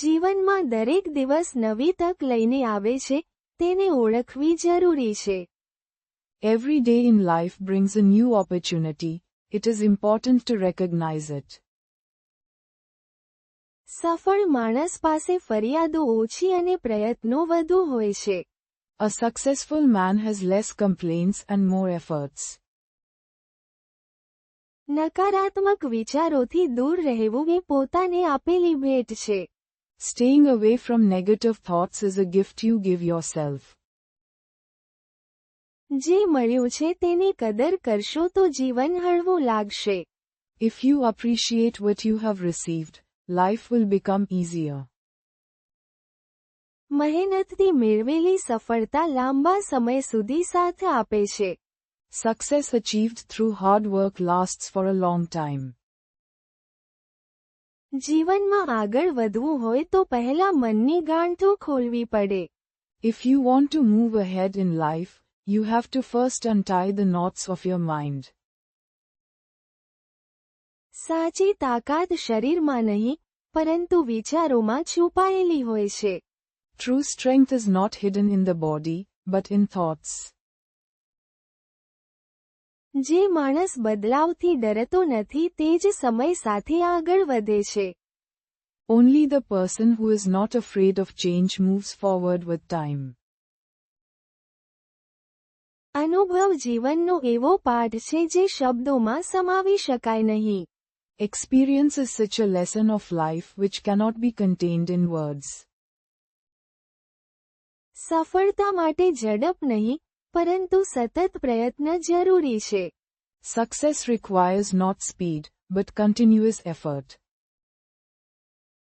જીવનમાં દરેક દિવસ નવી તક લઈને આવે છે તેને ઓળખવી જરૂરી છે every day in life brings a new opportunity it is important to recognise it સફળ માણસ પાસે ફરિયાદો ઓછી અને પ્રયત્નો વધુ હોય છે a successful man has less complaints and more efforts નકારાત્મક વિચારોથી દૂર રહેવું એ પોતાને આપેલી ભેટ છે Staying away from negative thoughts is a gift you give yourself. જે મળ્યું છે તેની કદર કરશો તો જીવન હળવું લાગશે. If you appreciate what you have received, life will become easier. મહેનતથી મેળવેલી સફળતા લાંબા સમય સુધી સાથ આપે છે. Success achieved through hard work lasts for a long time. જીવનમાં આગળ વધવું હોય તો પહેલા મનની ગાંઠો ખોલવી પડે if you want to move ahead in life you have to first untie the knots of your mind સાચી તાકાત શરીરમાં નહીં પરંતુ વિચારોમાં છુપાયેલી હોય છે true strength is not hidden in the body but in thoughts જે માણસ બદલાવથી ડરતો નથી તે જ સમય સાથે આગળ વધે છે Only the person who is not afraid of change moves forward with time. અનુભવ જીવનનો એવો પાઠ છે જે શબ્દોમાં સમાવી શકાય નહીં Experience is such a lesson of life which cannot be contained in words. સફળતા માટે ઝડપ નહીં પરંતુ સતત પ્રયત્ન જરૂરી છે success requires not speed but continuous effort